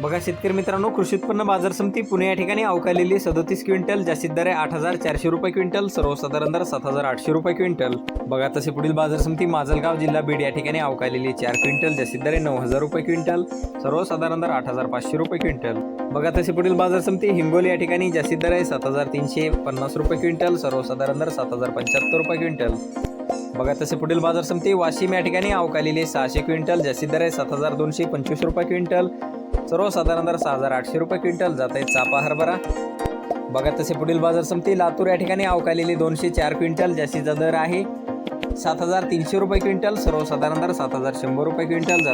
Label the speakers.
Speaker 1: बघा शेतकरी मित्रांनो कृषी उत्पन्न बाजार समिती पुणे या ठिकाणी अवकालेली सदोतीस क्विंटल जास्तीत दर आहे आठ हजार चारशे रुपये क्विंटल सर्वसाधारण दर सात हजार आठशे रुपये क्विंटल. बघा तसे पुढील बाजार समिती माजलगाव जिल्हा बीड या ठिकाणी अवकालेली चार क्विंटल जास्तीत दर आहे नऊ हजार रुपये क्विंटल सर्वसाधारण दर आठ हजार पाचशे रुपये क्विंटल. बघा तसे पुढील बाजार समिती हिंगोली या ठिकाणी जास्तीत दर आहे सात हजार तीनशे पन्नास रुपये क्विंटल सर्वसाधारण दर सात हजार पंच्याहत्तर रुपये क्विंटल. बघा तसे पुढील बाजार समिती वाशिम या ठिकाणी अवकालेली सहाशे क्विंटल जास्तीत दर आहे सात हजार दोनशे पंचवीस रुपये क्विंटल सर्वसाधारण दर सहा हजार आठशे रुपये क्विंटल जात आहे चापा हरभरा. बघा तसे पुढील बाजार समिती लातूर या ठिकाणी अवकालेली दोनशे चार क्विंटल जास्तीचा दर आहे. सात हजार तीनशे रुपये क्विंटल सर्वसाधारण दर सात हजार शंभर रुपये क्विंटल जात.